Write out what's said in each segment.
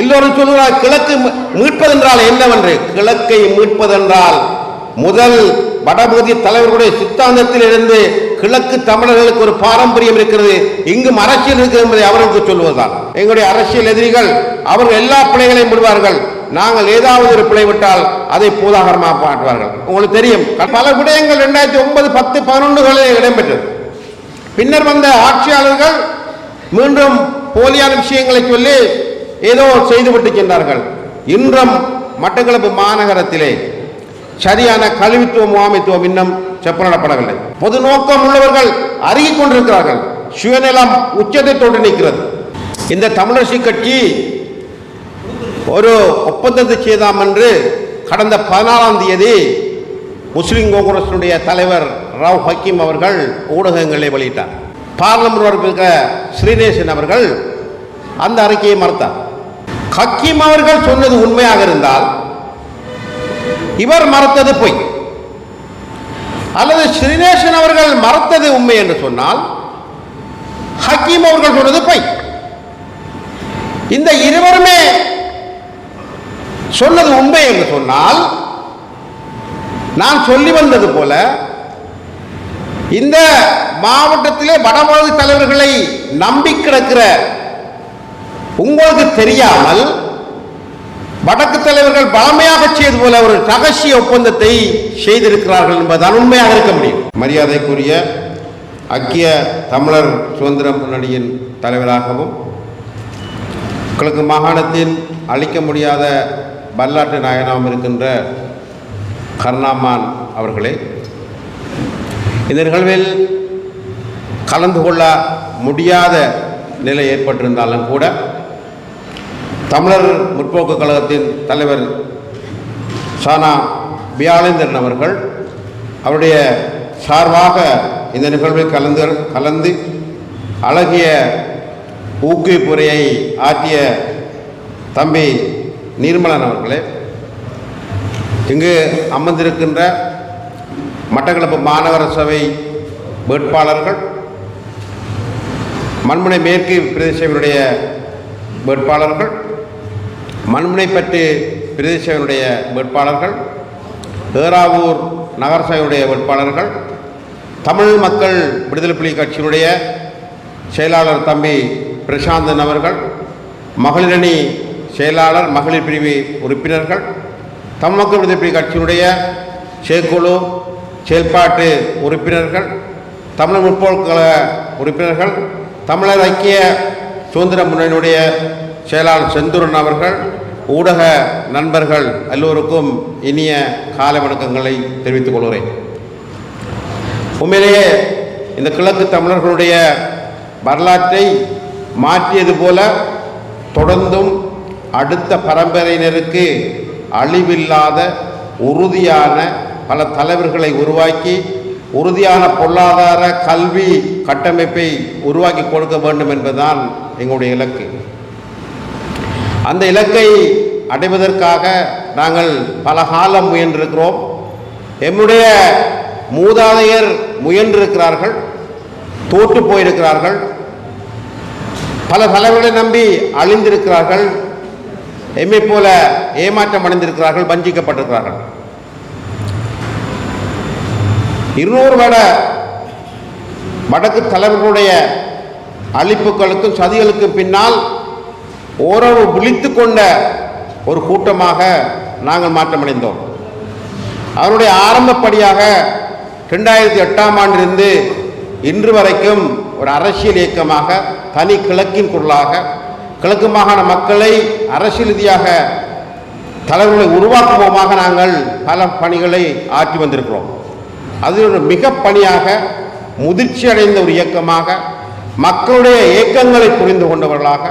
எல்லோரும் சொல்லுவார் கிழக்கு மீட்பதென்றால் என்னவென்று? கிழக்கை மீட்பதென்றால் முதல் வடபகுதி தலைவர்களுடைய சித்தாந்தத்தில் இருந்து கிழக்கு தமிழர்களுக்கு ஒரு பாரம்பரியம் இருக்கிறது. இங்கும் அரசியல் இருக்கிறது என்பதை அவர்களுக்கு சொல்வதுதான். எங்களுடைய அரசியல் எதிரிகள் அவர்கள் எல்லா பிழைகளையும் விடுவார்கள். நாங்கள் ஏதாவது ஒரு பிழை விட்டால் அதை பூதாகரமாக மாற்றுவார்கள். உங்களுக்கு தெரியும் பல விடயங்கள் ரெண்டாயிரத்தி ஒன்பது பத்து பதினொன்றுகளில் இடம்பெற்றது. பின்னர் வந்த ஆட்சியாளர்கள் மீண்டும் போலியான விஷயங்களை சொல்லி ஏதோ செய்துவிட்டு சென்றார்கள் இன்றும் மட்டக்களப்பு மாநகரத்திலே சரியான கல்வித்துவ முகாமைத்துவம் இன்னும் செப்பனிடப்படவில்லை. பொது நோக்கம் உள்ளவர்கள் அருகிக் கொண்டிருக்கிறார்கள். சுயநலம் உச்சத்தை தொட்டு நிற்கிறது. இந்த தமிழரசு கட்சி ஒரு ஒப்பந்தத்தை செய்தாம் என்று கடந்த பதினாலாம் தேதி முஸ்லிம் காங்கிரசினுடைய தலைவர் ராவ் ஹக்கீம் அவர்கள் ஊடகங்களை வெளியிட்டார். பார்லமெண்ட் உறுப்பினர் ஸ்ரீநேசன் அவர்கள் அந்த அறிக்கையை மறுத்தார். ஹக்கீம் அவர்கள் சொன்னது உண்மையாக இருந்தால் இவர் மறத்தது பொய். அல்லது ஸ்ரீநேசன் அவர்கள் மறத்தது உண்மை என்று சொன்னால் ஹக்கீம் அவர்கள் சொன்னது பொய். இந்த இருவருமே சொன்னது உண்மை என்று சொன்னால் நான் சொல்லி வந்தது போல இந்த மாவட்டத்திலே வடமாநில தலைவர்களை நம்பி கிடக்கிற உங்களுக்கு தெரியாமல் வடக்கு தலைவர்கள் பழமையாக செய்தது போல ஒரு ரகசிய ஒப்பந்தத்தை செய்திருக்கிறார்கள் என்பதுதான் உண்மையாக இருக்க முடியும். மரியாதைக்குரிய ஐக்கிய தமிழர் சுதந்திர முன்னணியின் தலைவராகவும் கிழக்கு மாகாணத்தின் அழிக்க முடியாத வரலாற்று நாயனாகவும் இருக்கின்ற கருணாமான் அவர்களே இந்த நிகழ்வில் கலந்து கொள்ள முடியாத நிலை ஏற்பட்டிருந்தாலும் கூட தமிழர் முற்போக்கு கழகத்தின் தலைவர் சானா பியாலேந்திரன் அவர்கள் அவருடைய சார்பாக இந்த நிகழ்வில் கலந்து கலந்து அழகிய ஊக்குவிப்புரையை ஆற்றிய தம்பி நீர்மலன் அவர்களே இங்கு அமர்ந்திருக்கின்ற மட்டக்களப்பு மாநகர சபை வேட்பாளர்கள் மண்முனை மேற்கு பிரதேசங்களுடைய வேட்பாளர்கள் மண்முனைப்பட்டு பிரதேசவினுடைய வேட்பாளர்கள் ஏறாவூர் நகரசபையுடைய வேட்பாளர்கள் தமிழ் மக்கள் விடுதலை புலி கட்சியினுடைய செயலாளர் தம்பி பிரசாந்தன் அவர்கள் மகளிரணி செயலாளர் மகளிர் பிரிவு உறுப்பினர்கள் தமிழ் மக்கள் விடுதலை புலி கட்சியினுடைய செயற்குழு செயல்பாட்டு உறுப்பினர்கள் தமிழ் முற்போக்கு கழக உறுப்பினர்கள் தமிழர் ஐக்கிய சுதந்திர முன்னணியுடைய செயலாளர் செந்தூரன் அவர்கள் ஊடக நண்பர்கள் எல்லோருக்கும் இனிய கால வணக்கங்களை தெரிவித்துக் கொள்கிறேன். உண்மையிலேயே இந்த கிழக்கு தமிழர்களுடைய வரலாற்றை மாற்றியது போல தொடர்ந்தும் அடுத்த பரம்பரையினருக்கு அழிவில்லாத உறுதியான பல தலைவர்களை உருவாக்கி உறுதியான பொருளாதார கல்வி கட்டமைப்பை உருவாக்கி கொடுக்க வேண்டும் என்பதுதான் எங்களுடைய இலக்கு. அந்த இலக்கை அடைவதற்காக நாங்கள் பல காலம் முயன்றிருக்கிறோம். எம்முடைய மூதாதையர் முயன்றிருக்கிறார்கள் தோற்று போயிருக்கிறார்கள். பல தலைவர்களை நம்பி அழிந்திருக்கிறார்கள். எம்மை போல ஏமாற்றம் அடைந்திருக்கிறார்கள் வஞ்சிக்கப்பட்டிருக்கிறார்கள். இருநூறு வட வடக்கு தலைவர்களுடைய அழிப்புகளுக்கும் சதிகளுக்கும் பின்னால் ஓரளவு விழித்து கொண்ட ஒரு கூட்டமாக நாங்கள் மாற்றமடைந்தோம். அவருடைய ஆரம்பப்படியாக ரெண்டாயிரத்தி எட்டாம் ஆண்டிலிருந்து இன்று வரைக்கும் ஒரு அரசியல் இயக்கமாக தனி கிழக்கின் குரலாக கிழக்கு மாகாண மக்களை அரசியல் ரீதியாக தலைவர்களை உருவாக்குவோமாக நாங்கள் பல பணிகளை ஆற்றி வந்திருக்கிறோம். அது ஒரு மிக பணியாக முதிர்ச்சி அடைந்த ஒரு இயக்கமாக மக்களுடைய இயக்கங்களை புரிந்து கொண்டவர்களாக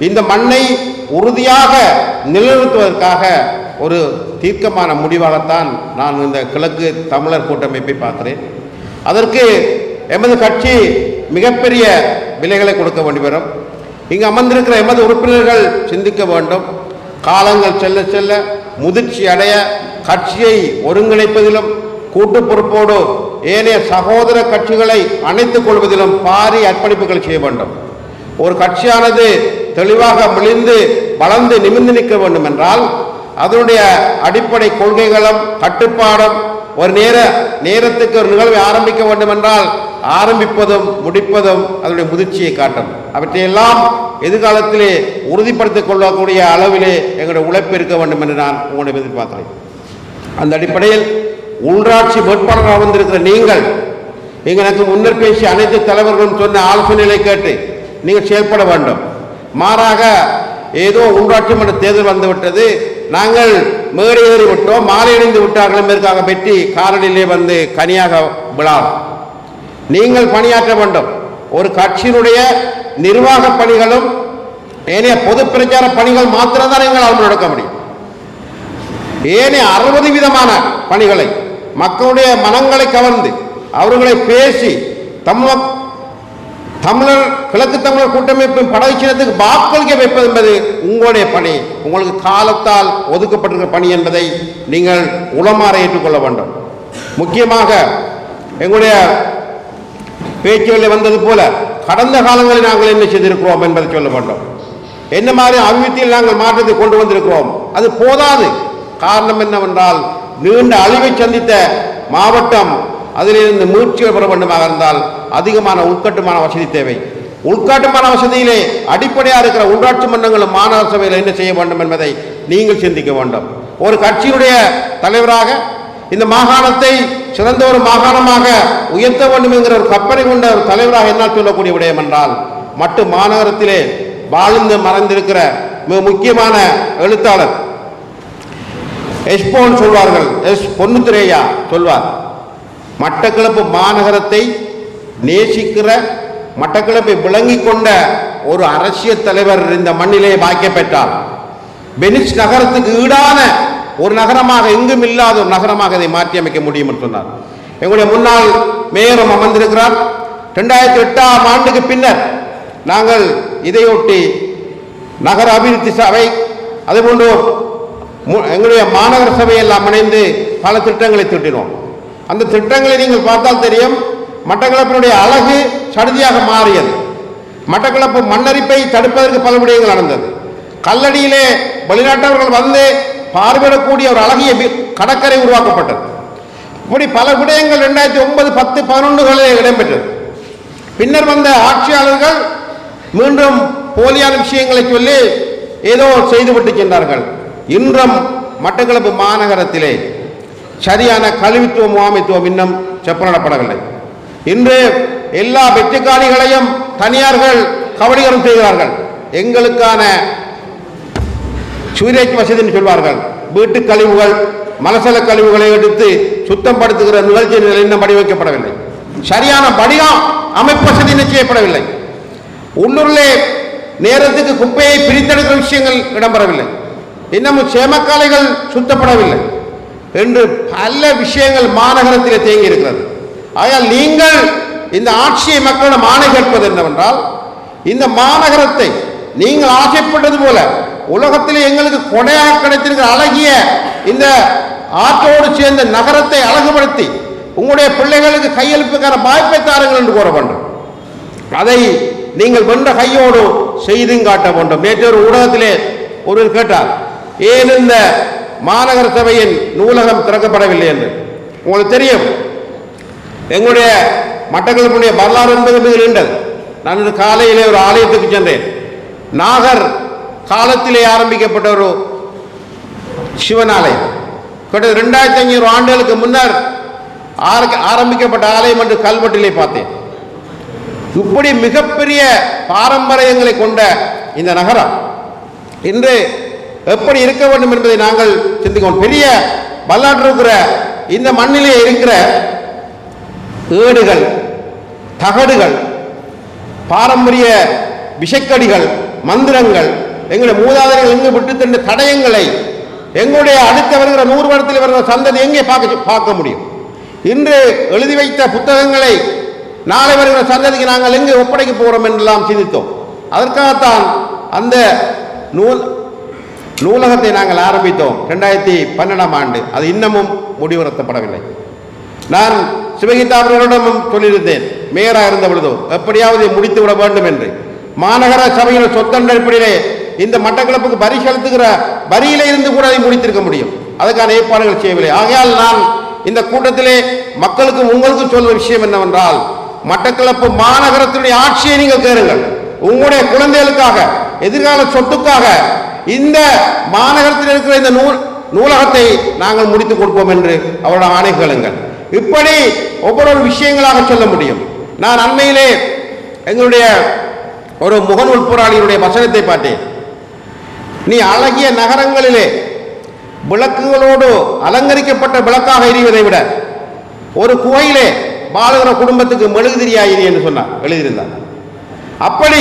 இந்த மண்ணை உறுதியாக நிலைநிறுத்துவதற்காக ஒரு தீர்க்கமான முடிவாகத்தான் நான் இந்த கிழக்கு தமிழர் கூட்டமைப்பை பார்க்கிறேன். அதற்கு எமது கட்சி மிகப்பெரிய விலைகளை கொடுக்க வேண்டி வரும். இங்கு அமர்ந்திருக்கிற எமது உறுப்பினர்கள் சிந்திக்க வேண்டும். காலங்கள் செல்ல செல்ல முதிர்ச்சி அடைய கட்சியை ஒருங்கிணைப்பதிலும் கூட்டு பொறுப்போடு ஏனைய சகோதர கட்சிகளை அணைத்துக் கொள்வதிலும் பாரி அர்ப்பணிப்புகள் செய்ய வேண்டும். ஒரு கட்சியானது தெளிவாக மிளிந்து வளர்ந்து நிமிர்ந்து நிற்க வேண்டும் என்றால் அதனுடைய அடிப்படை கொள்கைகளும் கட்டுப்பாடும் ஒரு நேர நேரத்துக்கு ஒரு நிகழ்வை ஆரம்பிக்க வேண்டும் என்றால் ஆரம்பிப்பதும் முடிப்பதும் அதனுடைய முதிர்ச்சியை காட்டும். அவற்றையெல்லாம் எதிர்காலத்திலே உறுதிப்படுத்திக் கொள்ளக்கூடிய அளவிலே எங்களுடைய உழைப்பு இருக்க வேண்டும் என்று நான் உங்களுடைய எதிர்பார்க்கிறேன். அந்த அடிப்படையில் உள்ளாட்சி வேட்பாளராக வந்திருக்கிற நீங்கள் எங்களுக்கு முன்னர் பேசிய அனைத்து தலைவர்களும் சொன்ன ஆலோசனைகளை கேட்டு நீங்கள் செயல்பட வேண்டும். மாறாக ஏதோ உள்ளாட்சி மன்ற தேர்தல் வந்துவிட்டது. நாங்கள் மேடை ஏறி விட்டோம். மாலையடைந்து விட்டார்கள் என்பதற்காக பெற்றி காரணிலே வந்து கனியாக விழாம் நீங்கள் பணியாற்ற வேண்டும். ஒரு கட்சியினுடைய நிர்வாக பணிகளும் ஏனைய பொது பிரச்சார பணிகள் மாத்திரம்தான் எங்களால் நடக்க முடியும். ஏனைய அறுபது விதமான பணிகளை மக்களுடைய மனங்களை கவர்ந்து அவர்களை பேசி தமிழ் தமிழர் கிழக்கு தமிழர் கூட்டமைப்பின் படகு சின்னத்துக்கு வாக்களிக்க வைப்பது என்பது உங்களுடைய பணி. உங்களுக்கு காலத்தால் ஒதுக்கப்பட்டிருக்கிற பணி என்பதை நீங்கள் உளமாற ஏற்றுக்கொள்ள வேண்டும். முக்கியமாக எங்களுடைய பேச்சுகளில் வந்தது போல கடந்த காலங்களில் நாங்கள் என்ன செய்திருக்கிறோம் என்பதை சொல்ல வேண்டும். என்ன மாதிரி அபிவிருத்தியில் நாங்கள் மாற்றத்தை கொண்டு வந்திருக்கிறோம்? அது போதாது. காரணம் என்னவென்றால் நீண்ட அழிவை சந்தித்த மாவட்டம் அதிலிருந்து மூச்சு பெற வேண்டுமாக இருந்தால் அதிகமான உட்கட்டுமான வசதி தேவை. உட்காட்டுமான வசதியிலே அடிப்படையாக இருக்கிற உள்ளாட்சி மன்றங்களும் மாநகர சபையில் என்ன செய்ய வேண்டும் என்பதை நீங்கள் சிந்திக்க வேண்டும். ஒரு கட்சியினுடைய தலைவராக இந்த மாகாணத்தை சிறந்த ஒரு மாகாணமாக உயர்த்த வேண்டும் என்கிற ஒரு கப்பலை கொண்ட ஒரு தலைவராக என்னால் சொல்லக்கூடிய விடயம் என்றால் மட்டு மாநகரத்திலே வாழ்ந்து மறைந்திருக்கிற மிக முக்கியமான எழுத்தாளர் எஸ்போன் சொல்வார்கள். எஸ் பொன்னுத்துரையா சொல்வார். மட்டக்களப்பு மாநகரத்தை நேசிக்கிற மட்டக்களப்பை விளங்கி கொண்ட ஒரு அரசியல் தலைவர் இந்த மண்ணிலே பாக்கிய பெற்றார். பெனிஸ் நகரத்துக்கு ஈடான ஒரு நகரமாக எங்கும் இல்லாத ஒரு நகரமாக இதை மாற்றி அமைக்க முடியும் என்று சொன்னார். எங்களுடைய முன்னாள் மேயரும் அமர்ந்திருக்கிறார். ரெண்டாயிரத்தி எட்டாம் ஆண்டுக்கு பின்னர் நாங்கள் இதையொட்டி நகர அபிவிருத்தி சபை அதேபோன்று மு- எங்களுடைய மாநகர சபையெல்லாம் இணைந்து பல திட்டங்களை திட்டினோம். அந்த திட்டங்களை நீங்கள் பார்த்தால் தெரியும். மட்டக்களப்பினுடைய அழகு சடுதியாக மாறியது. மட்டக்களப்பு மண்ணரிப்பை தடுப்பதற்கு பல விடயங்கள் நடந்தது. கல்லடியிலே வெளிநாட்டவர்கள் வந்து பார்வையிடக்கூடிய ஒரு அழகிய கடற்கரை உருவாக்கப்பட்டது. இப்படி பல விடயங்கள் ரெண்டாயிரத்தி ஒன்பது பத்து பதினொன்றுகளில் இடம்பெற்றது. பின்னர் வந்த ஆட்சியாளர்கள் மீண்டும் போலியான விஷயங்களை சொல்லி ஏதோ செய்துவிட்டு சென்றார்கள். இன்றும் மட்டக்களப்பு மாநகரத்திலே சரியான கல்வித்துவ முகாமைத்துவம் இன்னும் செப்பனிடப்படவில்லை இன்று எல்லா வெற்றிக்காணிகளையும் தனியார்கள் கபடிகரம் செய்கிறார்கள். எங்களுக்கான சூரிய வசதின்னு சொல்வார்கள். வீட்டு கழிவுகள் மலசல கழிவுகளை எடுத்து சுத்தம் படுத்துகிற நிகழ்ச்சிகள் இன்னும் வடிவமைக்கப்படவில்லை. சரியான வடிவம் அமைப்பு வசதி நிச்சயப்படவில்லை செய்யப்படவில்லை. உள்ளூரிலே நேரத்துக்கு குப்பையை பிரித்தெடுக்கிற விஷயங்கள் இடம்பெறவில்லை. இன்னமும் சேமக்காலைகள் சுத்தப்படவில்லை. என்று பல விஷயங்கள் மாநகரத்தில் தேங்கி இருக்கிறது ஆகையால் நீங்கள் இந்த ஆட்சியை மக்களிடம் ஆணை கேட்பது என்னவென்றால் இந்த மாநகரத்தை நீங்கள் ஆசைப்பட்டது போல உலகத்தில் எங்களுக்கு கொடையாக கிடைத்திருக்கிற அழகிய இந்த ஆற்றோடு சேர்ந்த நகரத்தை அழகுபடுத்தி உங்களுடைய பிள்ளைகளுக்கு கையெழுப்புக்கான வாய்ப்பை தாருங்கள் என்று கூற வேண்டும். அதை நீங்கள் வென்ற கையோடு செய்தும் காட்ட வேண்டும். நேற்று ஒரு ஊடகத்திலே ஒருவர் கேட்டார் ஏன் இந்த மாநகர சபையின் நூலகம் திறக்கப்படவில்லை? என்று. உங்களுக்கு தெரியும் எங்களுடைய மட்டக்களப்புடைய வரலாறு என்பது மிக நீண்டது. நான் இன்று காலையிலே ஒரு ஆலயத்துக்கு சென்றேன். நாகர் காலத்திலே ஆரம்பிக்கப்பட்ட ஒரு சிவன் ஆலயம் கிட்டத்தட்ட ரெண்டாயிரத்தி ஐநூறு ஆண்டுகளுக்கு முன்னர் ஆர- ஆரம்பிக்கப்பட்ட ஆலயம் என்று கல்வெட்டிலே பார்த்தேன். இப்படி மிகப்பெரிய பாரம்பரியங்களை கொண்ட இந்த நகரம் இன்று எப்படி இருக்க வேண்டும் என்பதை நாங்கள் சிந்திக்கோம். பெரிய வரலாற்று இருக்கிற இந்த மண்ணிலே இருக்கிற ஏடுகள் தகடுகள் பாரம்பரிய விஷக்கடிகள் மந்திரங்கள் எங்களுடைய மூதாதைகள் எங்கு விட்டு தந்த தடயங்களை எங்களுடைய அடுத்த வருகிற நூறு வருடத்தில் வருகிற சந்ததி எங்கே பார்க்க பார்க்க முடியும்? இன்று எழுதி வைத்த புத்தகங்களை நாளை வருகிற சந்ததிக்கு நாங்கள் எங்கே ஒப்படைக்க போகிறோம் என்றெல்லாம் சிந்தித்தோம். அதற்காகத்தான் அந்த நூல் நூலகத்தை நாங்கள் ஆரம்பித்தோம். ரெண்டாயிரத்தி பன்னெண்டாம் ஆண்டு. அது இன்னமும் முடிவுறுத்தப்படவில்லை. நான் சிவகீதா அவர்களிடம் சொல்லியிருந்தேன் மேயராக இருந்த பொழுதோ எப்படியாவது முடித்து விட வேண்டும் என்று மாநகர சபையின் சொத்தண்ட அடிப்படையிலே இந்த மட்டக்களப்புக்கு வரி செலுத்துகிற வரியில இருந்து கூட அதை முடித்திருக்க முடியும். அதுக்கான ஏற்பாடுகள் செய்யவில்லை. ஆகையால் நான் இந்த கூட்டத்திலே மக்களுக்கும் உங்களுக்கும் சொல்லும் விஷயம் என்னவென்றால் மட்டக்களப்பு மாநகரத்தினுடைய ஆட்சியை நீங்கள் கேளுங்கள். உங்களுடைய குழந்தைகளுக்காக எதிர்கால சொத்துக்காக இந்த மாநகரத்தில் இருக்கிற இந்த நூல் நூலகத்தை நாங்கள் முடித்துக் கொடுப்போம் என்று அவரோட ஆணை கேளுங்கள். இப்படி ஒவ்வொரு விஷயங்களாக சொல்ல முடியும். நான் அண்மையிலே எங்களுடைய ஒரு முகநூல் போராளியினுடைய வசனத்தை பார்த்தேன். நீ அழகிய நகரங்களிலே விளக்குகளோடு அலங்கரிக்கப்பட்ட விளக்காக எரிவதை விட ஒரு குகையிலே வாழுகிற குடும்பத்துக்கு மெழுகுதிரியாயிரு என்று சொன்னார் எழுதியிருந்தார். அப்படி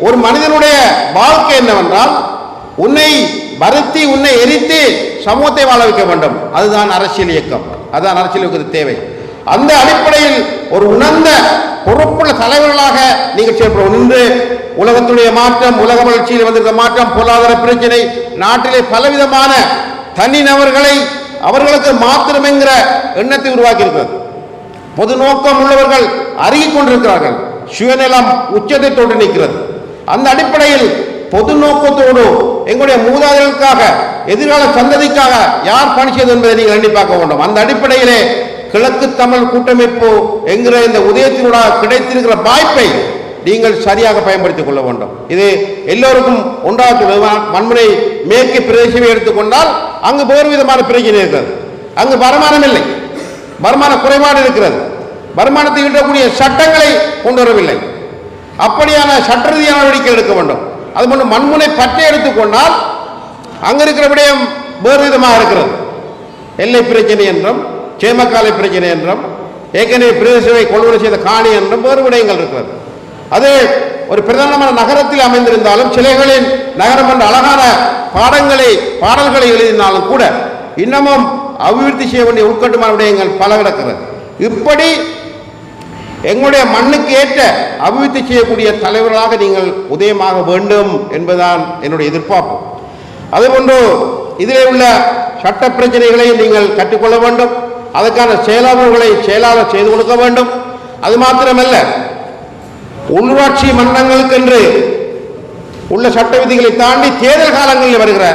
ஒரு மனிதனுடைய வாழ்க்கை என்னவென்றால் உன்னை வருத்தி உன்னை எரித்து சமூகத்தை வாழ வைக்க வேண்டும். அதுதான் அரசியல் இயக்கம். அதுதான் அரசியலுக்கு தேவை. அந்த அடிப்படையில் ஒரு உணர்ந்த பொறுப்புள்ள தலைவர்களாக நீங்கள் செயல்படும் இன்று உலகத்துடைய மாற்றம் உலக வளர்ச்சியில் வந்திருக்கிற மாற்றம் பொருளாதார பிரச்சனை நாட்டிலே பலவிதமான தனிநபர்களை அவர்களுக்கு மாத்திரம் என்கிற எண்ணத்தை உருவாக்கி இருக்கிறது பொது நோக்கம் உள்ளவர்கள் அருகிக் கொண்டிருக்கிறார்கள். சுயநலம் உச்சத்தை தொட்டு நிற்கிறது. அந்த அடிப்படையில் பொது நோக்கத்தோடு எங்களுடைய மூதாதைகளுக்காக எதிர்கால சந்ததிக்காக யார் பணி செய்தது என்பதை நீங்கள் எண்ணி பார்க்க வேண்டும். அந்த அடிப்படையிலே கிழக்கு தமிழ் கூட்டமைப்பு என்கிற இந்த உதயத்தினூடாக கிடைத்திருக்கிற வாய்ப்பை நீங்கள் சரியாக பயன்படுத்திக் கொள்ள வேண்டும். இது எல்லோருக்கும் ஒன்றாக வன்முறை மேற்கு பிரதேசமே எடுத்துக்கொண்டால் அங்கு வேறு விதமான பிரச்சனை இருக்கிறது. அங்கு வருமானம் இல்லை. வருமான குறைபாடு இருக்கிறது. வருமானத்தை ஈட்டக்கூடிய சட்டங்களை கொண்டு வரவில்லை. அப்படியான சட்ட ரீதியான நடவடிக்கை எடுக்க வேண்டும். அது மட்டும் மண்முனை பற்றி எடுத்துக்கொண்டால் அங்கே இருக்கிற விடயம் வேறு விதமாக இருக்கிறது. எல்லை பிரச்சனை என்றும் சேமக்காலை பிரச்சனை என்றும் ஏற்கனவே பிரதேசவை கொள்வனை செய்த காணி என்றும் வேறு விடயங்கள் இருக்கிறது. அது ஒரு பிரதானமான நகரத்தில் அமைந்திருந்தாலும் சிலைகளின் நகரம் என்ற அழகான பாடங்களை பாடல்களை எழுதினாலும் கூட இன்னமும் அபிவிருத்தி செய்ய வேண்டிய உட்கட்டுமான விடயங்கள் பல கிடக்கிறது இப்படி எங்களுடைய மண்ணுக்கு ஏற்ற அபிவிருத்தி செய்யக்கூடிய தலைவர்களாக நீங்கள் உதயமாக வேண்டும் என்பதுதான் என்னுடைய எதிர்பார்ப்பு. அதேபோன்று இதிலே உள்ள சட்ட பிரச்சனைகளை நீங்கள் கற்றுக்கொள்ள வேண்டும். அதற்கான செயலாளர்களை செயலாளர் செய்து கொடுக்க வேண்டும். அது மாத்திரமல்ல உள்ளாட்சி மன்றங்களுக்கென்று உள்ள சட்ட விதிகளை தாண்டி தேர்தல் காலங்களில் வருகிற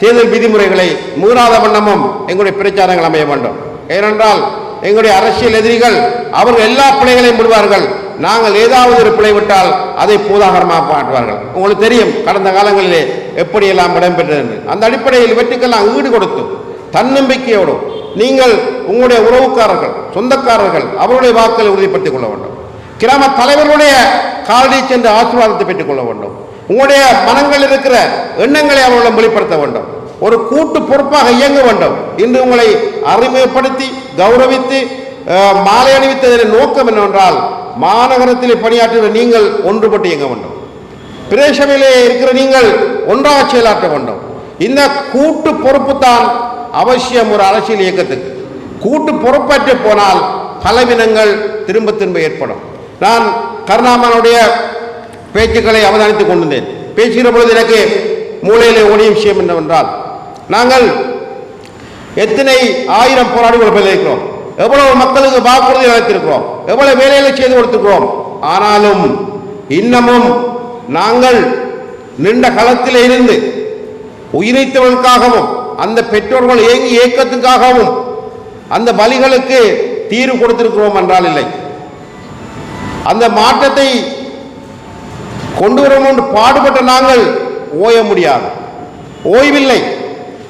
தேர்தல் விதிமுறைகளை மீறாத வண்ணமும் எங்களுடைய பிரச்சாரங்கள் அமைய வேண்டும். ஏனென்றால் எங்களுடைய அரசியல் எதிரிகள் அவர்கள் எல்லா பிழைகளையும் விடுவார்கள். நாங்கள் ஏதாவது ஒரு பிழை விட்டால் அதை பூதாகரமாக மாற்றுவார்கள். உங்களுக்கு தெரியும் கடந்த காலங்களிலே எப்படியெல்லாம் இடம்பெற்றது என்று அந்த அடிப்படையில் இவற்றுக்கெல்லாம் ஈடு கொடுத்து தன்னம்பிக்கையோடு நீங்கள் உங்களுடைய உறவுக்காரர்கள் சொந்தக்காரர்கள் அவருடைய வாக்களை உறுதிப்படுத்திக் கொள்ள வேண்டும். கிராம தலைவர்களுடைய காலடி சென்று ஆசீர்வாதத்தை பெற்றுக் கொள்ள வேண்டும். உங்களுடைய மனங்கள் இருக்கிற எண்ணங்களை அவர்களிடம் வெளிப்படுத்த வேண்டும். ஒரு கூட்டு பொறுப்பாக இயங்க வேண்டும். இன்று உங்களை அறிமுகப்படுத்தி கௌரவித்து மாலை அணிவித்ததின் நோக்கம் என்னவென்றால் மாநகரத்தில் பணியாற்றுகிற நீங்கள் ஒன்றுபட்டு இயங்க வேண்டும். பிரேசமிலே இருக்கிற நீங்கள் ஒன்றாக செயலாற்ற வேண்டும். இந்த கூட்டு பொறுப்பு தான் அவசியம் ஒரு அரசியல் இயக்கத்துக்கு. கூட்டு பொறுப்பற்று போனால் பலவினங்கள் திரும்ப திரும்ப ஏற்படும். நான் கருணாமனுடைய பேச்சுக்களை அவதானித்துக் கொண்டிருந்தேன். பேசுகிற பொழுது எனக்கு மூளையிலே ஒளியும் விஷயம் என்னவென்றால் நாங்கள் எத்தனை ஆயிரம் போராளிகள் இருக்கிறோம் எவ்வளவு மக்களுக்கு வாக்குறுதி அளித்திருக்கிறோம்? எவ்வளவு வேலைகளை செய்து கொடுத்திருக்கிறோம்? ஆனாலும் இன்னமும் நாங்கள் நின்ற களத்தில் இருந்து உயிரித்தவனுக்காகவும் அந்த பெற்றோர்கள் ஏங்கி இயக்கத்துக்காகவும் அந்த பலிகளுக்கு தீர்வு கொடுத்திருக்கிறோம் என்றால் இல்லை. அந்த மாற்றத்தை கொண்டு வரும் பாடுபட்ட நாங்கள் ஓய முடியாது. ஓய்வில்லை.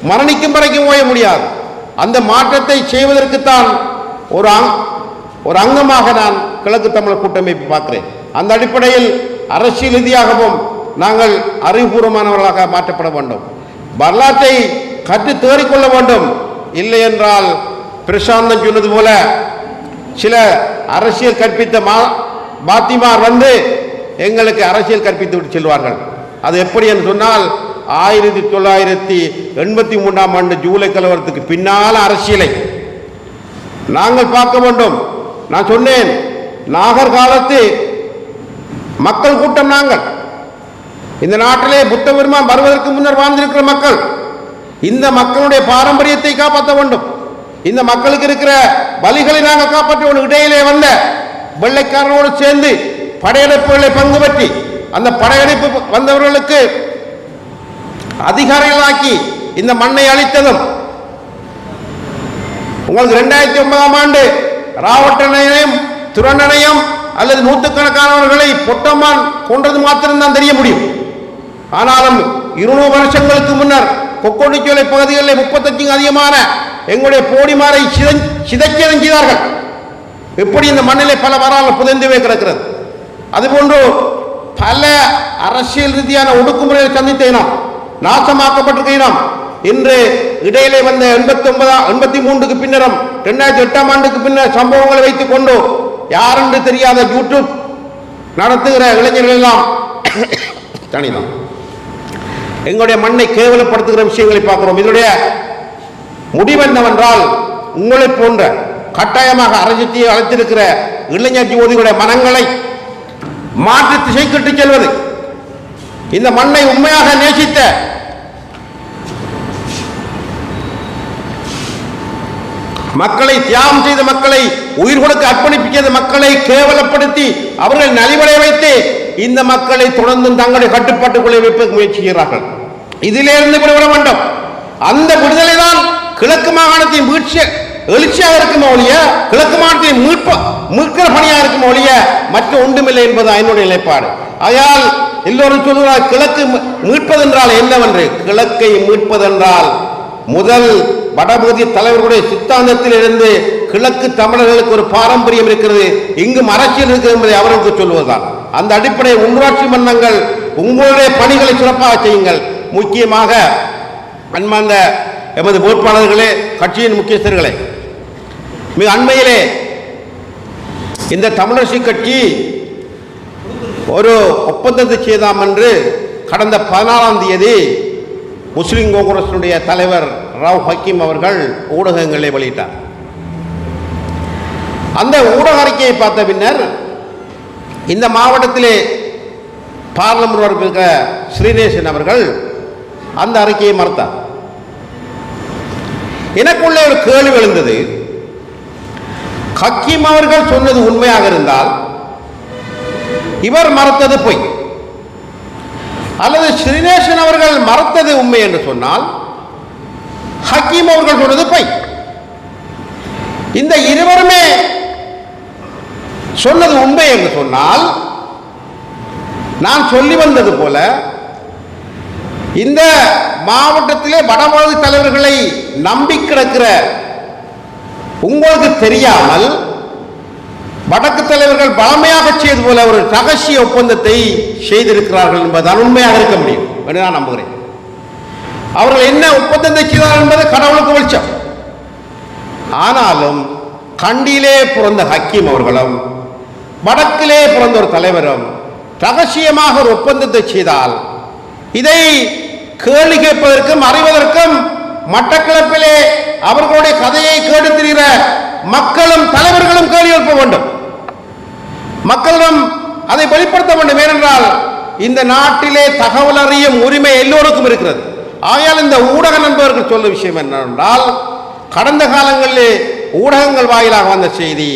மரணிக்கும் வரைக்கும் ஓய முடியாது. அந்த மாற்றத்தை செய்வதற்குத்தான் ஒரு அங் ஒரு அங்கமாக நான் கிழக்கு தமிழர் கூட்டமைப்பு பார்க்கிறேன். அந்த அடிப்படையில் அரசியல் ரீதியாகவும் நாங்கள் அறிவுபூர்வமானவர்களாக மாற்றப்பட வேண்டும். வரலாற்றை கற்று தேறிக்கொள்ள வேண்டும். இல்லை என்றால் பிரசாந்தம் சொன்னது போல சில அரசியல் கற்பித்த மா பாத்திமார் வந்து எங்களுக்கு அரசியல் கற்பித்து விட்டு செல்வார்கள். அது எப்படி என்று சொன்னால் ஆயிரத்தி தொள்ளாயிரத்தி எண்பத்தி மூன்றாம் ஆண்டு ஜூலை கலவரத்துக்கு பின்னால் அரசியலை. நாங்கள் பார்க்க வேண்டும். நான் சொன்னேன் நாகர் காலத்து மக்கள் கூட்டம் நாங்கள். இந்த நாட்டிலே புத்த பெருமான் வருவதற்கு முன்னர் வாழ்ந்திருக்கிற மக்கள் இந்த மக்களுடைய பாரம்பரியத்தை காப்பாற்ற வேண்டும். இந்த மக்களுக்கு இருக்கிற பலிகளை நாங்கள் காப்பாற்றி இடையிலே வந்த வெள்ளைக்காரனோடு சேர்ந்து படையெடுப்புகளை பங்கு பற்றி அந்த படையெடுப்பு வந்தவர்களுக்கு அதிகாரிகளாக்கி இந்த மண்ணை அழித்ததும் உங்களுக்கு ரெண்டாயிரத்தி ஒன்பதாம் ஆண்டு ராவட்டனையும் துரணனையும் அல்லது நூற்றுக்கணக்கானவர்களை பொட்டம்மான் கொன்றது மாத்திரம்தான் தெரிய முடியும். ஆனாலும் இருநூறு வருஷங்களுக்கு முன்னர் கொக்கோடிச்சோலை பகுதிகளில் முப்பத்தஞ்சுக்கும் அதிகமான எங்களுடைய போடிமாரை சிதை எப்படி இந்த மண்ணிலே பல வரலாறு புதைந்துவே கிடக்கிறது. அதுபோன்று பல அரசியல் ரீதியான ஒடுக்குமுறையை சந்தித்த நாசமாக்கப்பட்டிருக்கிறோம் இன்று இடையிலே வந்த எண்பத்தி ஒன்பதாம் எண்பத்தி மூன்றுக்கு பின்னரும் ரெண்டாயிரத்தி எட்டாம் ஆண்டுக்கு பின்னர் சம்பவங்களை வைத்துக் கொண்டு யாரென்று தெரியாத யூடியூப் நடத்துகிற இளைஞர்கள் எல்லாம் தனிதான். எங்களுடைய மண்ணை கேவலப்படுத்துகிற விஷயங்களை பார்க்கிறோம். இதனுடைய முடிவு என்னவென்றால் உங்களை போன்ற கட்டாயமாக அரசியத்தை அழைத்திருக்கிற இளைஞர் ஜோதிகளுடைய மனங்களை மாற்றி திசைக்கிட்டு செல்வது. இந்த மண்ணை உண்மையாக நேசித்த மக்களை தியாகம் செய்த மக்களை உயிர் கொடுக்க அர்ப்பணிப்பித்த மக்களை கேவலப்படுத்தி அவர்கள் நலிவடைய வைத்து இந்த மக்களை தொடர்ந்து தங்களுடைய கட்டுப்பாட்டுக்குள்ளே வைப்பதற்கு முயற்சி செய்கிறார்கள் இதிலிருந்து விடுபட வேண்டும். அந்த விடுதலை தான் கிழக்கு மாகாணத்தின் வீழ்ச்சி எழுச்சியாக இருக்கும் ஒழிய கிழக்கு மாகாணத்தின் மீட்ப மீட்கிற பணியாக இருக்கும் ஒழிய மற்ற ஒன்றுமில்லை என்பது என்னுடைய நிலைப்பாடு. ஆகையால் எல்லோரும் சொல்லுகிறார் கிழக்கு மீட்பதென்றால் என்னவென்று? கிழக்கை மீட்பதென்றால் முதல் வடபகுதி தலைவர்களுடைய சித்தாந்தத்தில் இருந்து கிழக்கு தமிழர்களுக்கு ஒரு பாரம்பரியம் இருக்கிறது. இங்கும் அரசியல் இருக்கிறது என்பதை அவர்களுக்கு சொல்வதுதான். அந்த அடிப்படை உள்ளாட்சி மன்றங்கள் உங்களுடைய பணிகளை சிறப்பாக செய்யுங்கள். முக்கியமாக அன்பார்ந்த எமது வேட்பாளர்களே கட்சியின் முக்கியஸ்தர்களே மிக அண்மையிலே இந்த தமிழரசு கட்சி ஒரு ஒப்பந்தத்தை செய்தாம் என்று கடந்த பதினாலாம் தேதி முஸ்லிம் காங்கிரசினுடைய தலைவர் ராவ் ஹக்கீம் அவர்கள் ஊடகங்களை வெளியிட்டார். அந்த ஊடக அறிக்கையை பார்த்த பின்னர் இந்த மாவட்டத்திலே பார்லமெண்ட் உறுப்பினர் இருக்கிற ஸ்ரீநேசன் அவர்கள் அந்த அறிக்கையை மறுத்தார். எனக்குள்ளே ஒரு கேள்வி எழுந்தது. ஹக்கீம் அவர்கள் சொன்னது உண்மையாக இருந்தால் இவர் மறத்தது பொய். அல்லது ஸ்ரீநேசன் அவர்கள் மறத்தது உண்மை என்று சொன்னால் ஹக்கீம் அவர்கள் சொன்னது பொய். இந்த இருவருமே சொன்னது உண்மை என்று சொன்னால் நான் சொல்லி வந்தது போல இந்த மாவட்டத்திலே வடபகுதி தலைவர்களை நம்பி கிடக்கிற உங்களுக்கு தெரியாமல் வடக்கு தலைவர்கள் பழமையாக செய்தது போல ஒரு ரகசிய ஒப்பந்தத்தை செய்திருக்கிறார்கள் என்பதால் உண்மையாக இருக்க முடியும். என்று நான் நம்புகிறேன். அவர்கள் என்ன ஒப்பந்தத்தை செய்தார்கள் என்பது கடவுளுக்கு வெளிச்சம். ஆனாலும் கண்டியிலே பிறந்த ஹக்கீம் அவர்களும் வடக்கிலே பிறந்த ஒரு தலைவரும் ரகசியமாக ஒரு ஒப்பந்தத்தை செய்தால் இதை கேள்வி கேட்பதற்கும் அறிவதற்கும் மட்டக்களப்பிலே அவர்களுடைய கதையை கேட்டு திரிகிற மக்களும் தலைவர்களும் கேள்வி எழுப்ப வேண்டும். மக்களிடம் அதை வெளிப்படுத்த வேண்டும். ஏனென்றால் இந்த நாட்டிலே தகவல் அறியும் உரிமை எல்லோருக்கும் இருக்கிறது. ஆகையால் இந்த ஊடக நண்பர்கள் சொல்லும் விஷயம் என்னவென்றால் கடந்த காலங்களிலே ஊடகங்கள் வாயிலாக வந்த செய்தி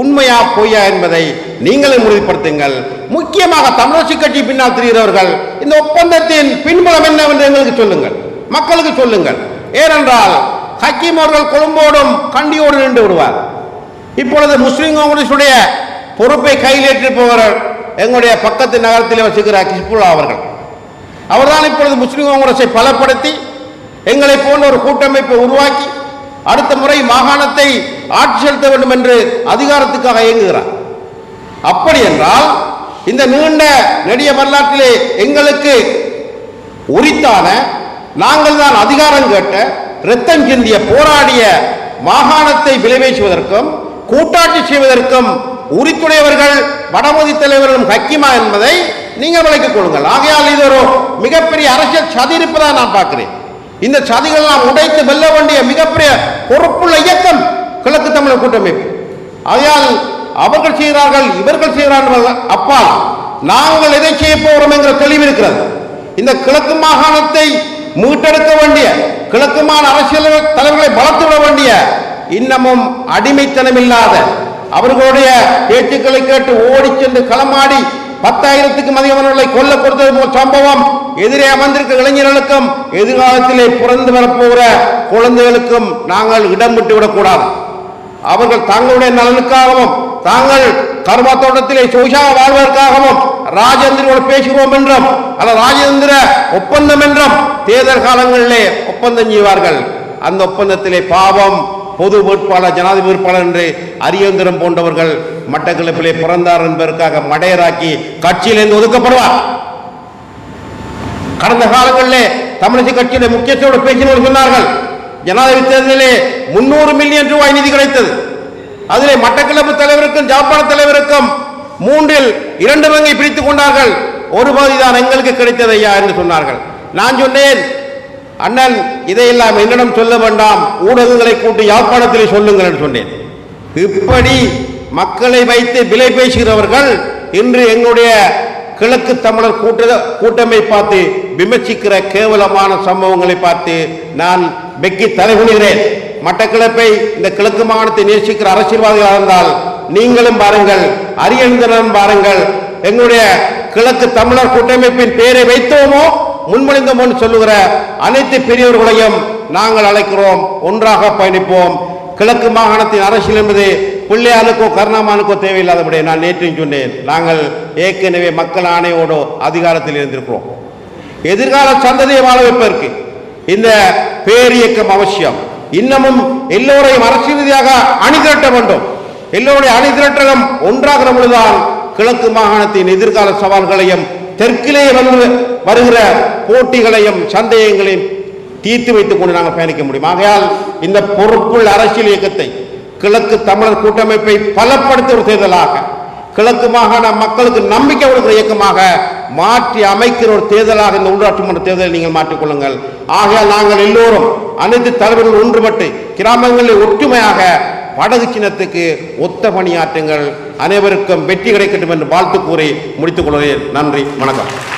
உண்மையா பொய்யா என்பதை நீங்களும் உறுதிப்படுத்துங்கள். முக்கியமாக தமிழரசு கட்சி பின்னால் திரிகிறவர்கள் இந்த ஒப்பந்தத்தின் பின்புலம் என்னவென்று எங்களுக்கு சொல்லுங்கள். மக்களுக்கு சொல்லுங்கள். ஏனென்றால் ஹக்கீம் அவர்கள் கொழும்போடும் கண்டியோடு நின்று விடுவார். இப்பொழுது முஸ்லிம் காங்கிரசுடைய பொறுப்பை கையில் ஏற்றி போகிறார் எங்களுடைய பக்கத்து நகரத்தில் வசிக்கிறார் கிஸ்புல்லா அவர்கள். அவர்தான் இப்பொழுது முஸ்லிம் காங்கிரஸை பலப்படுத்தி எங்களை போன்ற ஒரு கூட்டமைப்பை உருவாக்கி அடுத்த முறை மாகாணத்தை ஆட்சி செலுத்த வேண்டும் என்று அதிகாரத்துக்காக இயங்குகிறார். அப்படி என்றால் இந்த நீண்ட நெடிய வரலாற்றிலே எங்களுக்கு உரித்தான நாங்கள் தான் அதிகாரம் கேட்ட இரத்தம் சிந்திய போராடிய மாகாணத்தை விளைவேசுவதற்கும் கூட்டாட்சி செய்வதற்கும் உரித்துடையவர்கள் வடமதி தலைவர்களும் ஹக்கிமா என்பதை நீங்கள் விளக்கிக் கொள்ளுங்கள். ஆகையால் இது ஒரு மிகப்பெரிய அரசியல் சதி இருப்பதாக நான் பார்க்கிறேன். இந்த சதிகள் நாம் உடைத்து வெல்ல வேண்டிய மிகப்பெரிய பொறுப்புள்ள இயக்கம் கிழக்கு தமிழர் கூட்டமைப்பு. ஆகையால் அவர்கள் செய்கிறார்கள் இவர்கள் செய்கிறார்கள் அப்பா நாங்கள் எதை செய்ய போகிறோம் என்கிற தெளிவு இருக்கிறது. இந்த கிழக்கு மாகாணத்தை மீட்டெடுக்க வேண்டிய கிழக்கு மாகாண அரசியல் தலைவர்களை வளர்த்து விட வேண்டிய இன்னமும் அடிமைத்தனம் இல்லாத அவர்களுடைய பேச்சுக்களை கேட்டு ஓடி சென்று களமாடி பத்தாயிரத்துக்கும் அதிகமானவர்களை கொல்ல கொடுத்தது சம்பவம். எதிரே அமர்ந்திருக்க இளைஞர்களுக்கும் எதிர்காலத்திலே பிறந்து வரப்போகிற குழந்தைகளுக்கும் நாங்கள் இடம் விட்டு விடக்கூடாது. அவர்கள் தங்களுடைய நலனுக்காகவும் தாங்கள் கர்ம தோட்டத்திலே சொகுசாக வாழ்வதற்காகவும் ராஜேந்திரோடு பேசுவோம் என்றும் அல்ல ராஜேந்திர ஒப்பந்தம் என்றும் தேர்தல் காலங்களிலே ஒப்பந்தம் செய்வார்கள். அந்த ஒப்பந்தத்திலே பாவம் பொது வேட்பாளர் ஜனாதிபதி வேட்பாளர் என்று அரியந்திரம் போன்றவர்கள் மட்டக்களப்பிலே பிறந்தார் என்பதற்காக மடையராக்கி கட்சியிலிருந்து ஒதுக்கப்படுவார். கடந்த காலங்களிலே தமிழிசை கட்சியுடைய முக்கியத்தோடு பேசினோடு சொன்னார்கள் ஜனாதிபதி தேர்தலிலே முன்னூறு மில்லியன் ரூபாய் நிதி கிடைத்தது. அதிலே மட்டக்களப்பு தலைவருக்கும் ஜாப்பான தலைவருக்கும் மூன்றில் இரண்டு பங்கை பிரித்துக் கொண்டார்கள். ஒரு பகுதி தான் எங்களுக்கு கிடைத்தது ஐயா என்று சொன்னார்கள். நான் சொன்னேன் அண்ணன் இதையெல்லாம் என்னிடம் சொல்ல வேண்டாம். ஊடகங்களை கூட்டி யாழ்ப்பாணத்திலே சொல்லுங்கள் என்று சொன்னேன். இப்படி மக்களை வைத்து விலை பேசுகிறவர்கள் இன்று எங்களுடைய கிழக்கு தமிழர் கூட்ட கூட்டமை பார்த்து விமர்சிக்கிற கேவலமான சம்பவங்களை பார்த்து நான் வெக்கி தலைகுனிகிறேன். மட்டக்கிழப்பை இந்த கிழக்கு மாகாணத்தை நேசிக்கிற அரசியல்வாதிகளாக இருந்தால் நீங்களும் பாருங்கள் அரியந்தரன் பாருங்கள் எங்களுடைய கிழக்கு தமிழர் கூட்டமைப்பின் பெயரை வைத்தோமோ? முன்மொழிந்தோம் என்று சொல்லுகிற அனைத்து பெரியவர்களையும் நாங்கள் அழைக்கிறோம். ஒன்றாக பயணிப்போம். கிழக்கு மாகாணத்தின் அரசியல் என்பது பிள்ளையாளுக்கோ கருணாமானுக்கோ தேவையில்லாதபடி நான் நேற்றையும் சொன்னேன். நாங்கள் ஏற்கனவே மக்கள் ஆணையோடு அதிகாரத்தில் இருந்திருக்கிறோம். எதிர்கால சந்ததியை வாழ வைப்பதற்கு இந்த பேரியக்கம் அவசியம். இன்னமும் எல்லோரையும் அரசியல் ரீதியாக அணிதிரட்ட வேண்டும். எல்லோருடைய அணிதிரட்டகம் ஒன்றாகிற பொழுதுதான் கிழக்கு மாகாணத்தின் எதிர்கால சவால்களையும் தெற்கிலே வந்து வருகிற போட்டிகளையும் சந்தேகங்களையும் தீர்த்து வைத்துக் கொண்டு நாங்கள் பயணிக்க முடியும். ஆகையால் இந்த பொறுப்புள்ள அரசியல் இயக்கத்தை கிழக்கு தமிழர் கூட்டமைப்பை பலப்படுத்தும் ஒரு தேர்தலாக கிழக்கு மாகாண மக்களுக்கு நம்பிக்கை கொடுக்கிற இயக்கமாக மாற்றி அமைக்கிற ஒரு தேர்தலாக இந்த உள்ளாட்சி மன்ற தேர்தலை நீங்கள் மாற்றிக்கொள்ளுங்கள் ஆகையால் நாங்கள் எல்லோரும் அனைத்து தலைவர்கள் ஒன்றுபட்டு கிராமங்களில் ஒற்றுமையாக படகு சின்னத்துக்கு ஒத்த பணியாற்றுங்கள். அனைவருக்கும் வெற்றி கிடைக்கட்டும் என்று வாழ்த்து கூறி முடித்துக் கொள்கிறேன். நன்றி வணக்கம்.